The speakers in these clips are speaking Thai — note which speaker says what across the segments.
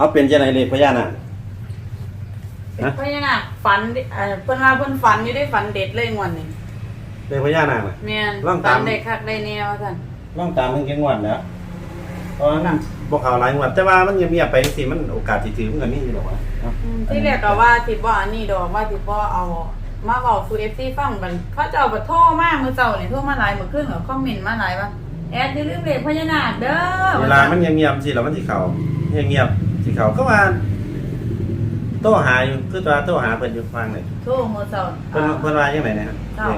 Speaker 1: เอาเป็นจังไดเลขพญานาคฮะ
Speaker 2: เพราะฉะนั้นฝันเอ่อเพิ่นว่าเพิ่นฝันอยู่ได้ฝันเด็ดเลยงวดนี้
Speaker 1: เลขพญานาคน่ะ
Speaker 2: แม่น
Speaker 1: ลองตาม
Speaker 2: ฝันได้คักได้แนวซั่น
Speaker 1: ลองตามมันจังหวัดแล้วเพราะว่ามันบ่เข้าหลายงวดแต่ว่ามันเงียบๆไปจังซี่มันโอกาสสิถือมันก็มีอยู่ดอกวะเนาะ
Speaker 2: อืมที่แรกก็ว่าสิบ่อันนี้ดอกว่าสิบ่เอา มาเว้าสู่ FC ฟังบัดเขาเจ้าบ่โทรมามื้อเช้านี่โทรมาหลายมื้อคืนก็คอมเมนต์มาหลายว่าแอดอย่าลืมเลขพญานาคเด้อ
Speaker 1: เวลามันเงียบๆสิแล้วมันสิเข้าเงียบๆ สิเข้าก็ว่าโทรหาอยู่คือตัวโทรหาเพิ่นอยู่ฟังเลย
Speaker 2: โทรมื้อเช้า
Speaker 1: เพิ่นเพิ่นว่าจังไดนะครับ
Speaker 2: เช้า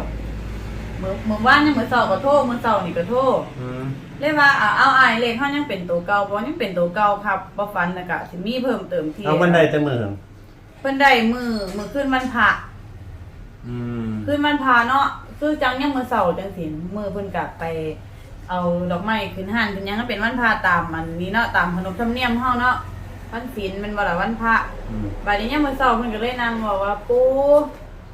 Speaker 2: มื้อมื้อวานนี่มื้อเช้าก็โทรมื้อเช้านี่ก็โทร
Speaker 1: อืม
Speaker 2: เลยว่าเอาเอาอายเลขเขายังเป็นตัวเก่าบ่ยังเป็นตัวเก่าครับบ่ฟันนะกะสิมีเพิ่มเติมที่
Speaker 1: เอาเพิ่นได้แต่มื้อ
Speaker 2: เพิ่นได้มือมือขึ้นมันพระ
Speaker 1: อืม
Speaker 2: ขึ้นมันพระเนาะคือจังยังมื้อเช้าจังสิมือเพิ่นกะไปเอาดอกไม้ขึ้นห้านขึ้นหยังก็เป็นวันพระตามมันนี้เนาะตามขนบธรรมเนียมเฮาเนาะ วันศีลแมันบ่ล่ะวันพระ
Speaker 1: อืม
Speaker 2: บัดนี้ยามมื้อเช้าเพิ่นก็เลยนั่งบอกว่าปู่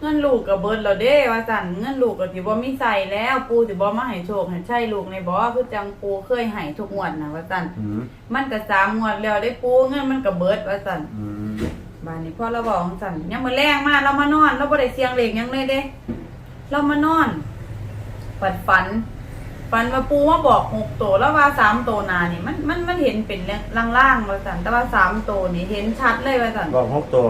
Speaker 2: เงินลูกก็เบิดแล้วเด้ว่าซั่นเงินลูกก็สิบ่มีใส่แล้วปู่สิบ่มาให้โชคให้ใช่ลูกในบ่คือจังปู่เคยให้ทุกงวดนะว่าซั่น
Speaker 1: อืม
Speaker 2: มันก็สามงวดแล้วได้ปูเงินมันก็เบิดว่าสั่น
Speaker 1: อืม
Speaker 2: บ้านนี้พอเราบอกสั่นยังมือแรงมากเรามานอน เราบ่ได้เสียงเหล็กหยังเลยเด้ เรามานอนฝันฝัน ฝันว่าปูมาบอกหกตัวแล้วว่าสามตัวหนานี่มันมันมันเห็นเป็นล่างๆว่าสั่นแต่ว่าสามตัวนี่เห็นชัดเลยว่าสั่น
Speaker 1: บอกหกตัว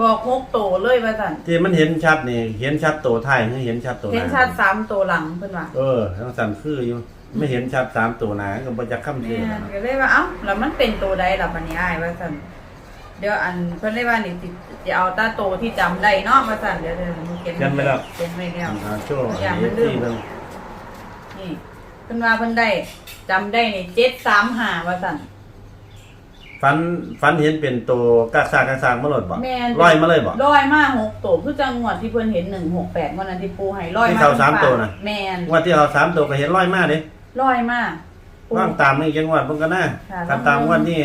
Speaker 2: บอกหกตัวเลยว่าสั่น
Speaker 1: ที่มันเห็นชัดนี่เห็นชัดตัวท้ายคือเห็นชัดตัวห
Speaker 2: เห็น
Speaker 1: น้า
Speaker 2: ชัดสามตัวหลังเพิ่นว่า
Speaker 1: เออทั้งสั่นคืออยู่ไม่เห็นชัดสามตัวหนาก็บ่จะค้ำ
Speaker 2: แม่
Speaker 1: ชื่อ
Speaker 2: นก็เลยว่าเอ้าแล้วมันเป็นตัวใดล่ะบัดนี้อ้ายว่าสั่นเดี๋ยวอันเพิ่นเลยว่านี่สิจะเอาตาโตที่จำได้เนาะว่าสั่นเดี๋ยวเดี๋ยวมันเขียน
Speaker 1: กันไปแล้ว
Speaker 2: เขียนไว้แล้ว
Speaker 1: อ่าโชว์
Speaker 2: อย่า
Speaker 1: อัน
Speaker 2: มั
Speaker 1: นี้
Speaker 2: นลืม
Speaker 1: ที่เบิ่ง
Speaker 2: นี่ เพิ่นว่าเพิ่นได้จำได้นี่เจ็ดสามห้าว่าสั่น
Speaker 1: ฟันฟันเห็นเป็นตัวกากซากกากซากมาหลดบ่
Speaker 2: แม่น
Speaker 1: ร้อยมาเลยบ่
Speaker 2: ร้อยมาหกตัวคือจังหวัดที่เพิ่นเห็นหนึ่งหกแปดวันนั้นที่ปูให้ร้อย
Speaker 1: ที่
Speaker 2: มา
Speaker 1: เขาสามตัวน่ะ
Speaker 2: แมน
Speaker 1: งว่าที่เอาสามตัวก็เห็นร้อยมาเด้
Speaker 2: ร้อยมาปู
Speaker 1: ว่างตามนี่จังหวัดเพิ่นก็น่า
Speaker 2: ค่ะ
Speaker 1: คันตามงวันนี้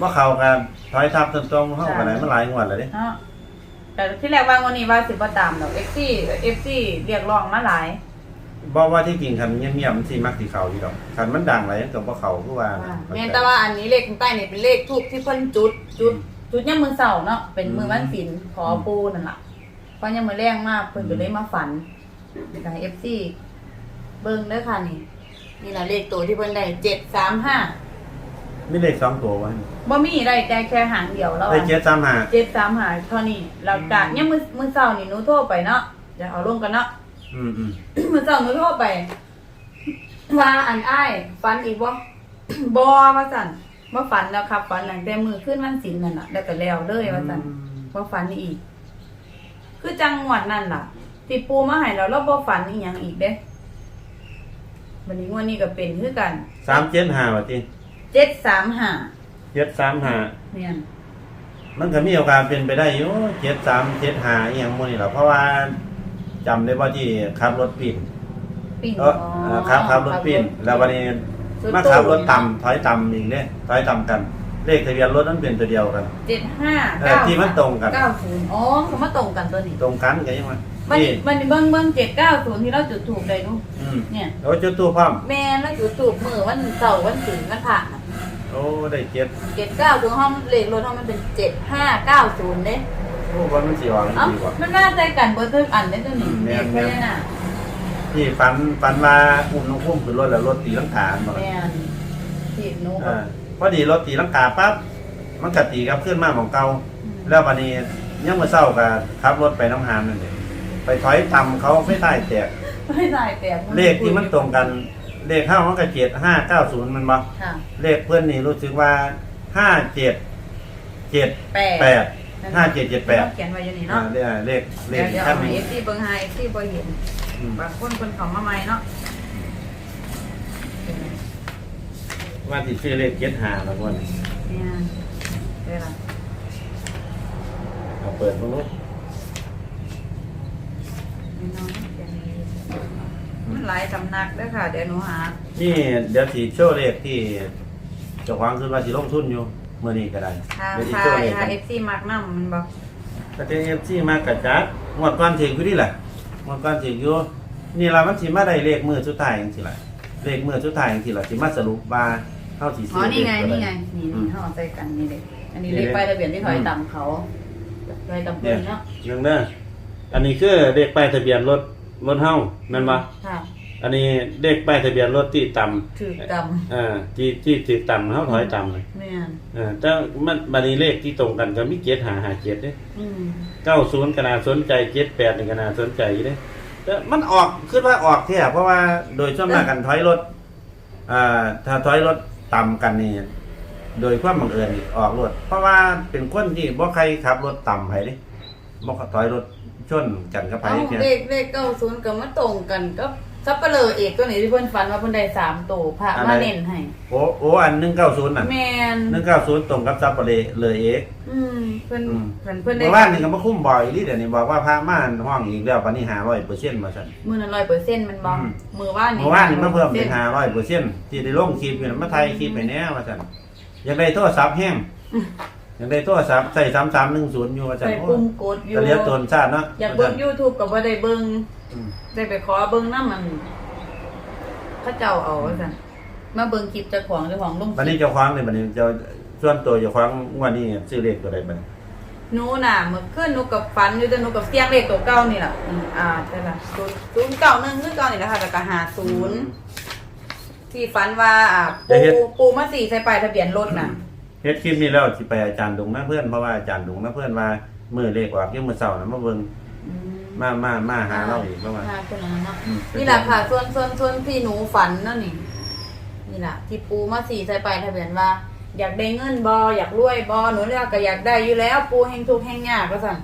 Speaker 1: บ่เข้ากันถอยทับตรงๆเฮาก็ได้มาหลายงวดแล้วเด้
Speaker 2: เนาะแต่ที่แรกว่าวันนี้ว่าสิบ่ตามดอกเอฟซีเอฟซีเรียกร้องมาหลาย
Speaker 1: บอกว่าที่จริงคันเงียบๆมันสิมักสิเข้าอยู่ดอกคันมันดังหลายก็บ่เข้าคือว่า
Speaker 2: ว่าแม่นแต่ว่าอันนี้เลขข้างใต้นี่เป็นเลขทูบที่เพิ่นจุดจุดจุดยามมื้อเช้าเนาะเป็นมื้อวันศีลขอปูนั่นล่ะเพราะยามมื้อแรงมากเพิ่นก็เลยมาฝันกับ FC เบิ่งเด้อค่ะนี่ นี่ล่ะเลขตัวที่เพิ่นได้735
Speaker 1: มีเลขสองตัวไว้
Speaker 2: บ่มีได้แต่แค่หางเดียวแล้ว
Speaker 1: ได้
Speaker 2: อะ
Speaker 1: เจ็ดสามห้า
Speaker 2: 735เท่านี้แล้วก็ยามมื้อมื้อเช้านี่หนูโทรไปเนาะเดี๋ยวเอาลงกันเนาะ
Speaker 1: อืมอืม
Speaker 2: มื้อเช้าหนูโทรไปว่าอันอ้ายฝันอีกบ่ บ่ว่าซั่นบ่ฝันแล้วครับฝันหลังแต่มื้อคืนวันศีลนั่นน่ะแล้วก็แล้วเลยว่าซั่นบ่ฝันอีก คือจังหวัดนั่นล่ะที่ปูมาให้เราเราบ่ฝันอีหยังอีกเด้วันนี้งวดนี้ก็เป็นคือกัน
Speaker 1: สามเจ็ดห้าว่าติ
Speaker 2: เจ็ดสามห้า
Speaker 1: เจ็ดสามห้า
Speaker 2: เนี่ย
Speaker 1: มันก็มีโอกาสเป็นไปได้อยู่เจ็ดสามเจ็ดห้าอหย่างโมนี่แหละเพราะว่า จำได้ว่าที่ขับรถปีน
Speaker 2: ปิ่น
Speaker 1: เออเออขับขับรถปีนแล้ววันนี้มาขับรถต่ำถอยต่ำอีกเนี่ยถอยต่ำกัน เลขทะเบียนรถนั้นเป็นตัวเดียวกัน
Speaker 2: เจ็ดห้า
Speaker 1: เออที่มันตรงกัน
Speaker 2: เก้าศูนย์อ๋อเขามาตรงกันตัวนี้
Speaker 1: ตรงกันกันยังไง
Speaker 2: มัน
Speaker 1: นี่
Speaker 2: มันเบิ้งเบิ้งเจ็ดเก้าศูนย์ที่เราจุดถูกเลยนุ
Speaker 1: อืม
Speaker 2: เนี่ย
Speaker 1: โอ้จุดตู้พร้อม
Speaker 2: แม่นแล้วจุดถูกมือวันเสาร์วันศิลวันพระ
Speaker 1: โอ้ได้เจ็ด
Speaker 2: เจ็ดเก้าศูนย์ห้องเลขรถห้องมันเป็นเจ็ดห้าเก้าศูนย์เด้
Speaker 1: โอ้วันมันสีหวาน
Speaker 2: เอ้า
Speaker 1: ดีกว่า
Speaker 2: มันน่าใจกันเบอร์ทุกอันได้ตัวนี้
Speaker 1: แม่
Speaker 2: เด็
Speaker 1: น
Speaker 2: ก
Speaker 1: แม่น
Speaker 2: ไม่ได้น่ะ
Speaker 1: ที่ฝันฝันว่าอุ้มน้องพุ่มขึ้นรถแล้วรถตีลังกาบ่
Speaker 2: แม่นผิดหนู
Speaker 1: อ่าพอดีรถตีลังกาปั๊บมันก็ตีกลับขึ้นมาของเก่าแล้ววันนี้ยังมาเศร้ากับขับรถไปน้องหานนั่นเองไปถอยต่ำเขาไม่ใต้แตก
Speaker 2: ไม่ได้แปลก
Speaker 1: เลขที่มันตรงกันเลขห้ามันก็เจ็ดห้าเก้าศูนย์มันบ่
Speaker 2: ค่ะ
Speaker 1: เลขเพื่อนนี่รู้สึกว่าห้าเจ็ดเจ็ด
Speaker 2: แปด
Speaker 1: แปด ห้าเจ็ดเจ็ดแปด
Speaker 2: เขียนไว้อยู่นี่
Speaker 1: อ่า
Speaker 2: เนาะ
Speaker 1: เลขเลขเล
Speaker 2: เดี๋ยว
Speaker 1: ข
Speaker 2: เดี๋ยว
Speaker 1: ขั้น
Speaker 2: เอา
Speaker 1: นี้
Speaker 2: เอฟซีเบิ้งไฮเอฟซีบ่เห็น
Speaker 1: อืม
Speaker 2: บางคนคนเขามาใหม่เนาะ
Speaker 1: ว่าติดชื่อเลขเจ็ดห้าแล้ววันนี้
Speaker 2: เนี่ยเดี๋ยวล่ะ
Speaker 1: เอาเปิดตรงนู้น
Speaker 2: ไม่น้อยเขียนไว้มันหลายสำนักเด้อค่ะ เดี๋ยวหนูหา
Speaker 1: นี่เดี๋ยวถีโชว์เลขที่เจ้าของคือว่าสิลงทุนอยู่ เมื่อนี้ก็ได้
Speaker 2: ค่ะ
Speaker 1: เดี๋ยวถี
Speaker 2: ค่ะ
Speaker 1: โชว์เลข
Speaker 2: ค่ะ
Speaker 1: กัน
Speaker 2: เอฟซีมักน้ำมันบอก
Speaker 1: ประเทศเอฟซีมากระจัดงวดก้อนถึงอยู่นี่แหละงวดก้อนถึงอยู่นี่ละมันสิมาได้เลขมือสุดท้ายจังซี่ล่ะเลขมือสุดท้ายจังซี่ล่ะสิมาสรุปว่าเฮาสิ
Speaker 2: อ๋อ
Speaker 1: ซื้อ
Speaker 2: นี่ไง
Speaker 1: เลขตัว
Speaker 2: นี่
Speaker 1: ใด
Speaker 2: ไง นี่
Speaker 1: อื
Speaker 2: นี่
Speaker 1: ม
Speaker 2: ห่อใจกันนี่เลยอันนี้เลขป้ายทะเบียนที่ถอยต่ำเขาถอยต่ำเพิ่นเนาะ
Speaker 1: หนึ่งเด้ออันนี้คือเลขป้ายทะเบียนรถรถเฮาแม่นบ่
Speaker 2: ค่ะ
Speaker 1: อันนี้เลขป้ายทะเบียนรถที่ต่ำ
Speaker 2: ถือกรรม
Speaker 1: เอ่าที่ที่ที่ต่ำเฮาถอยต่ำเลย
Speaker 2: แม่น
Speaker 1: เออแต่มันบัดนี้เลขที่ตรงกันก็มีเจ็ดหาหาเจ็ดเด้
Speaker 2: อืม
Speaker 1: เก้าศูนย์ก็น่าสนใจเจ็ดแปดนี่ก็น่าสนใจอยู่เด้แต่มันออกคิดว่าออกเท่เพราะว่าโดยส่วนมากกันถอยรถอ่าถ้าถอยรถต่ำกันนี่โดยความบังเอิญนี่ออกรถเพราะว่าเป็นคนที่บ่ใครขับรถต่ำไผเด้บ่ถอยรถชนกันกับไผ
Speaker 2: เอ้า
Speaker 1: เพีย
Speaker 2: เลขเลขเก้าศูนย์ก็มาตรงกันก็ ซับเปลือเอกตัวนี้ที่เพิ่นฝันว่าเพิ่นได้สามตัวพระมาเน้นให้
Speaker 1: โอ้โอ้อัน190น่ะ
Speaker 2: แม่น
Speaker 1: 190ตรงกับซับเปะเลเลยเอก
Speaker 2: อืมเพิ่น
Speaker 1: อืม
Speaker 2: เพิ่นเพิ่นได้
Speaker 1: เมื่อวานนี่ก็มาคุ้มบ่อยดิเดี๋ยวนี้บอกว่าพระม่านห้องอีกแล้วปานนี้500%มาซั่น
Speaker 2: มื้อนั้น100%มันบ่
Speaker 1: อืม
Speaker 2: มื้อว่านนี่
Speaker 1: เมื่อวานนี่มาเพิ่มเป็น
Speaker 2: 100%
Speaker 1: ห้าร้อยเปอร์เซ็นต์ที่ได้ลงคลิปอยู่น่ะมาไทยคลิปไปแน่ว่าซั่นอยากได้โทรศัพท์แห้งอ ยากได้โทรศัพท์ใส่3310อยู่ว่าซั่น
Speaker 2: ใส่
Speaker 1: โอ้
Speaker 2: ปุ่มกดอยู่
Speaker 1: ก็เรียกตนชาติเนาะ
Speaker 2: อยากเบิ่ง YouTube ก็บ่ได้เบิ่ง
Speaker 1: อืม
Speaker 2: ได้ไปขอเบิ่งนำมันเขาเจ้าเอาว่าซั่นมาเบิ่งคลิปเจ้าของเจ้าของลงค
Speaker 1: บัด
Speaker 2: ลิ
Speaker 1: นี้
Speaker 2: ป
Speaker 1: เจ้าของนี่บัดนี้เจ้าส่วนตัวเจ้าของงวดนี้ซื้อเลขตัวใดบัดนี้
Speaker 2: หนูน่ะเมื่อคืนหนูกับฟันอยู่แต่หนูกับเสียงเลขตัวเก่านี่ล่ะอืมอ่าใช่ล่ะ0 091คือเก่านี่แหละค่ะแล้วก็50 ที่ฝันว่าอ่าปูปูมาสีใส่ป้ายทะเบียนรถน่ะ
Speaker 1: เฮ็ดคลิปนี้แล้วสิไปอาจารย์ดงนะเพื่อนเพราะว่าอาจารย์ดงนะเพื่อนว่ามื้อเลขออกยังมื้อเช้าน่ะมาเบิ่ง
Speaker 2: อืม
Speaker 1: มามามาหาเราอีกเพราะว่า
Speaker 2: หาคนนั้นเนาะ
Speaker 1: อืม
Speaker 2: นี่แหละค่ะ ส่วนส่วนส่วนที่หนูฝันนั่นนี่นี่แหละที่ปูมาสีใส่ป้ายทะเบียนว่า อยากได้เงินบออยากรวยบอหนูเรียกก็อยากได้อยู่แล้วปูแห่งทุกข์แห่งยากก็สั่น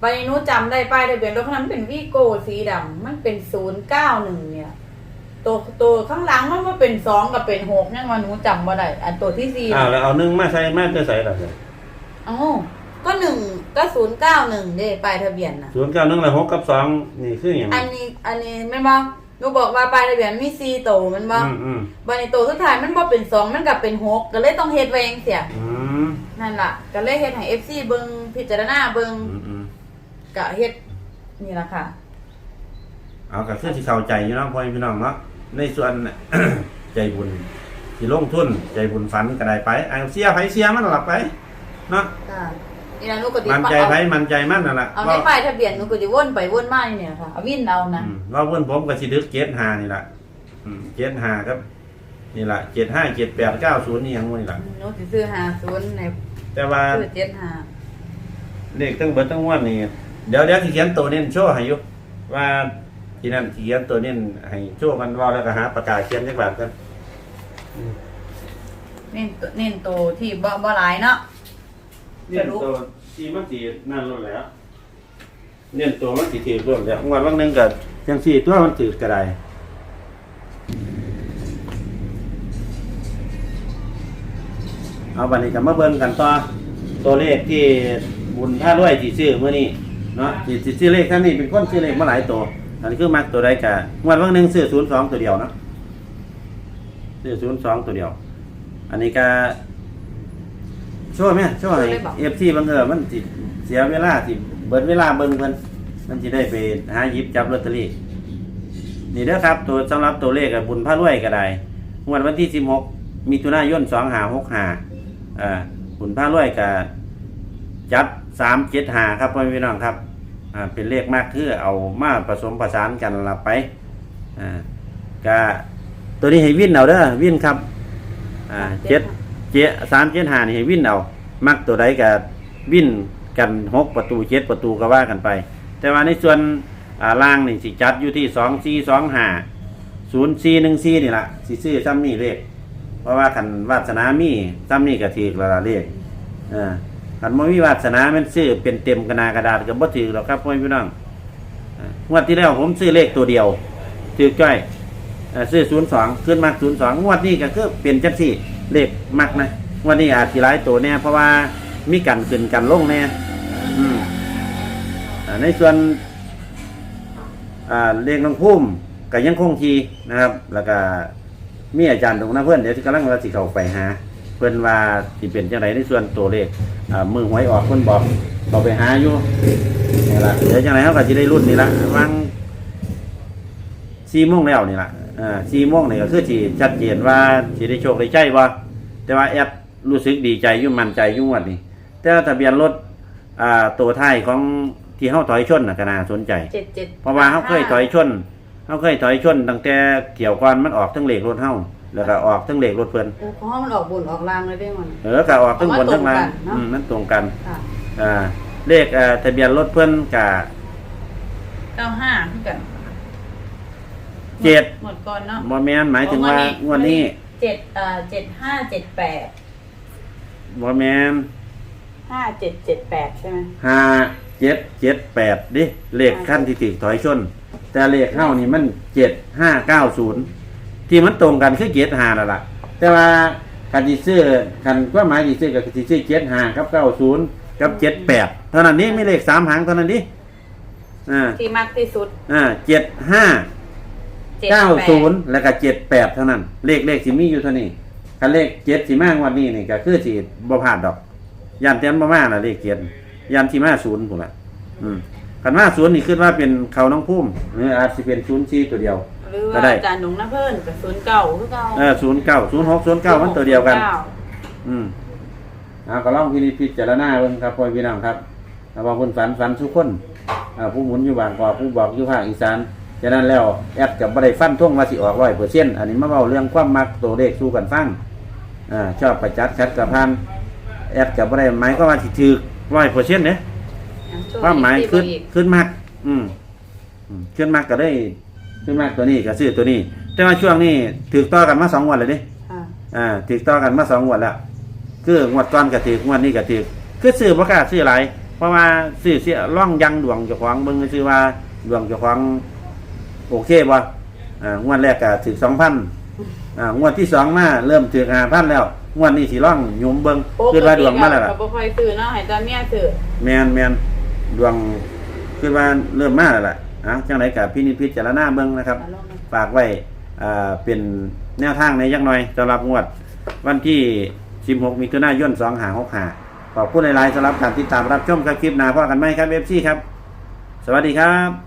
Speaker 2: ไปหนูจำได้ป้ายทะเบียนรถคันนั้นเป็นวีโก้สีดำมันเป็นศูนย์เก้าหนึ่งเนี่ย ตัวตัวข้างหลังมันมาเป็นสองกับเป็นหกยังว่าหนูจำว่าได้อันตัวที่สี่
Speaker 1: อ้าวแล้วเอาหนึงมาใส่มาจะใส่ล่ะ
Speaker 2: เอ้าก็หนึ่งก็ศูนย์เก้าหนึ่งเด้ป้ายทะเบียนน่ะ
Speaker 1: 091แล้ว6กับ2นี่คือหยัง
Speaker 2: อันนี้ อันนี้แม่นบ่หนูบอกว่าป้ายทะเบียนมีสี่ตัวแมันบ่
Speaker 1: อืมอืม
Speaker 2: บันในตัวสุดท้ายมันบ่เป็นสองมันกลับเป็นหกก็เลยต้องเฮ็ดไว้เองเสีย
Speaker 1: อืม
Speaker 2: นั่นล่ะ ก็เลยเฮ็ดให้ FC เบิ่งพิจารณาเบิ่ง
Speaker 1: อืมอืม
Speaker 2: ก็เฮ็ดนี่ล่ะค่ะ
Speaker 1: เอากับคือที่เข้าใจอยู่เนาะพ่อแม่พี่น้องเนาะ ในส่วน ใจบุญที่ลงทุนใจบุญฝันก็ได้ไปเอาเสียไผเสียมันหลับไปเนาะ
Speaker 2: ค่ะนี่ล่ะหนูก็สิ
Speaker 1: มันใจ
Speaker 2: เอา
Speaker 1: ไผมันใจมันนั่นแหละ
Speaker 2: เอาใน
Speaker 1: ว่า
Speaker 2: ป้ายทะเบียนหนูก็สิวนไปวนมาอยู่เนี่ยค่ะเอาวินเอานะ
Speaker 1: อืมว่าเพื่อนผมก็สิดึกเจ็ดหานี่แหละเจ็ดหาครับ นี่แหละเจ็ดห้าเจ็ดแปดเก้าศูนย์นี่ยังนี่แหละ
Speaker 2: หนูสิซื้อ50ใน
Speaker 1: แต่ว่า
Speaker 2: ซื้อ75
Speaker 1: เลขตั้งเบิดตั้งวันนี่เดี๋ยวเดี๋ยวที่เขียนตัวเน้นโชว์ให้อยุว่า ที่นั่นที่เขียนตัวเน้นให้โชว์กันว่าแล้วก็หาปากกาเขียนจักบาทกัน
Speaker 2: เน้นตัวเน้นตัวที่บ่บ่หลายเนาะ
Speaker 1: เน้นตัวที่มันสีนั่นรุ่นแล้ว เน้นตัวมันสีถือรุ่นแล้วงวันวันหนึงกับยังสี่ตัวมันถือกระไดเอาบันนี้จะมาเบิ่งกันต่อตัวเลขที่บุญท่าด้วยที่ซื้อเมื่อนี้เนาะที่ที่ซื้อเลขท่านนี้เป็นคนซื้อเลขมาหลายตัว อันนี้คือมักตัวใดกะงวันวันหนึงซื้อศูนย์สองตัวเดียวเนาะซื้อศูนย์สองตัวเดียว อันนี้ก็ช่วยไหมช่วยเอฟซีบางเออมันสิเสียเวลาสิเบิดเวลาเบิ่งเพิ่นมันสิได้ไปหาหยิบจับลอตเตอรี่นี่เด้อครับ ตัวสำหรับตัวเลขกับบุญพระรวยก็ได้งวดวันที่สิบหกมีตุนายนสองหาหกหาอ่าบุญพระรวยก็จับสามเจ็ดหาครับพ่อแม่พี่น้องครับ อ่าเป็นเลขมากคือเอามาผสมผสานกันละไปอ่าก็ตัวนี้ให้วิ่นเอาเด้อวิ่นครับอ่าเจ็ดเจ็ดสามเจ็ดหานี่ให้วิ่นเอามักตัวใดก็วิ่นกันหกประตูเจ็ดประตูก็ว่ากันไป แต่ว่าในส่วนอ่าล่างนี่สิจัดอยู่ที่สองสี่สองห้าศูนย์สี่หนึ่งสี่นี่ละสิซื้อซ้ำนี่เลขเพราะว่าขันวาสนามีซ้ำนี่ก็ถือละละเลขอ่า ขันบ่มีวาสนามันซื้อเป็นเต็มกระนากระดาษก็บ่ถือหรอกครับพ่อพี่น้องอ่างวดที่แล้วผมซื้อเลขตัวเดียวถือจ้อยซื้อศูนย์สองขึ้นมากศูนย์สองงวดนี้ก็คือเปลี่ยนจังสี่เลขมักนะงวดนี้อาจสิหลายตัวแน่เพราะว่ามีกันขึ้นกันลงแน่อืมอ่าในส่วนเลขน้องพุ่มก็ยังคงทีนะครับ แล้วก็มีอาจารย์ตรงนั้นเพื่อนเดี๋ยวที่กำลังว่าสิเขาไปหา เพื่อนว่าสิเป็นจังไรในส่วนตัวเลขอ่ามือหวยออกเพื่อนบอกเขาไปหาอยู่นี่ละเดี๋ยวจังไรเขาก็จะได้รุ่นนี่ละวางสี่โมงแล้วนี่แหละอ่าสี่โมงนี่ก็คือที่ชัดเจนว่าสิได้โชคได้ใจว่าแต่ว่าแอดรู้สึกดีใจอยุ่มั่นใจอยุ่งวันนี้แต่ว่าทะเบียนรถอ่าตัวท้ายของที่เฮาถอยชนน่ะก็น่าสนใจ
Speaker 2: เจ็ดเจ็ด
Speaker 1: เพราะว่าเฮาเคยถอยชนเฮาเคยถอยชนตั้งแต่เกี่ยวก่อนมันออกทั้งเลขรถเฮา แล้วก็ออกทั้งเลขรถเพิ่น
Speaker 2: โอ้เพราะว่ามันออกบุญออกลางเลยได้มัน
Speaker 1: เออก็ออกทั้งบนทั้งล่าง
Speaker 2: เอามาตรงกันเนอะ
Speaker 1: อืมมันตรงกัน
Speaker 2: ค่ะ
Speaker 1: อ่า เลขอ่าทะเบียนรถเพิ่นก็
Speaker 2: เก้าห้าคือกัน
Speaker 1: เจ็ด
Speaker 2: หมดก่อนเนาะ
Speaker 1: บ่แม่นหมายถึงว่างวดนี้
Speaker 2: เจ็ดเอ่อเจ็ดห้าเจ็ดแปด
Speaker 1: บ่แม่น
Speaker 2: ห้าเจ็ดเจ็ดแปดใช่ไหม
Speaker 1: ห้าเจ็ดเจ็ดแปดดิเลขขั้นที่ติดถอยชน แต่เลขเข้านี่มันเจ็ดห้าเก้าศูนย์ ที่มันตรงกันคือเจ็ดห้านั่นแหละแต่ว่าคันที่ซื้อคันก็หมายที่ซื้อกับที่ซื้อเจ็ดห้ากับเก้าศูนย์กับเจ็ดแปดเท่านั้นนี้ไม่เลขสามหางเท่านั้นดิอ่า
Speaker 2: ที่มากที่สุด
Speaker 1: อ่าเจ็ดห้า
Speaker 2: เจ็ด
Speaker 1: เก้า
Speaker 2: แปด
Speaker 1: ศูนย์แล้วก็เจ็ดแปดเท่านั้น เลขเลขสิมีอยู่เท่านี้คันเลขเจ็ดสิมากวันนี้นี่ก็คือสิบ่พลาดดอก ยันเตียนบ่มาน่ะเลขเจ็ดยันสิมาศูนย์ผมละอืมคันมาศูนย์นี่คิดว่าเป็นเขาน้องพุ่มหรืออาจสิเป็นศูนย์สี่ตัวเดียว
Speaker 2: ห รือ
Speaker 1: ก็
Speaker 2: ว่า
Speaker 1: ได้
Speaker 2: อาจารย์หนุ่งน้ำเพิ่นกับศูนย์เก่าคือเก่า
Speaker 1: เออศูนย์เก้าศูนย์หกศูนย์เก้ามันตัวเดียวกัน
Speaker 2: ก้า
Speaker 1: อืมเอาก็ลองพินิจพิจารณาเบิ่งครับพ่อพี่น้องครับถ้าว่าคนฝันฝันทุกคนอ่าผู้หมุนอยู่บางกอกผู้บอกอยู่ภาคอีสานฉะนั้นแล้วแอดกับบ่ได้ฟันท่งว่าสิออกร้อยเปอร์เซ็นต์อันนี้มาเว้าเรื่องความมักตัวเลขสู้กันฟังอ่าชอบประจัดชัดกับพันแอดกับบ่ได้หมายก็ว่าสิถือร้อยเปอร์เซ็นต์เนี่ย
Speaker 2: ช่ง
Speaker 1: ความหมาย
Speaker 2: นี้
Speaker 1: ขึ้น
Speaker 2: ที่บ่อีก
Speaker 1: ขึ้นมาก อืมอืมขึ้นมากก็ได้ ขึ้นมากตัวนี้ก็ซื้อตัวนี้ แต่ว่าช่วงนี้ถือต่อกันมาสองงวันเลยดิ
Speaker 2: ค่ะ
Speaker 1: อ่าถือต่อกันมาสองงวันแล้วคืองวดก่อนก็ถืองวดนี้ก็ถือคือซื้อบ่กล้าซื้อหลายเพราะว่าซื้อเสียร่องยังดวงเจ้าของเบิ่งซื้อว่าดวงเจ้าของโอเคบ่อ่างวดแรกก็ถือสองพันอ่างวดที่สองมาเริ่มถือห้าพันแล้วงวดนี้สิร่องหยุมเบิ่งคือว่าดวงมาแล้วล่ะ
Speaker 2: ปกติก็บ่ค่อยซื้อเนาะให้ตอนเมียซื้อ
Speaker 1: แมนแมนดวงคือว่าเริ่มมาแล้วล่ะ อะจังไรกับพี่นิจพิจารณาเบิ่งนะครับ
Speaker 2: เอาลงมา
Speaker 1: ฝากไว้อ่าเป็นแนวทางในยักหน่อยสำหรับงวด วันที่ 16มิถุนายน2565ขอบคุณหลายๆสำหรับการติดตามรับชมครับคลิปหน้าพ่อกันไหมครับเอฟซีครับ สวัสดีครับ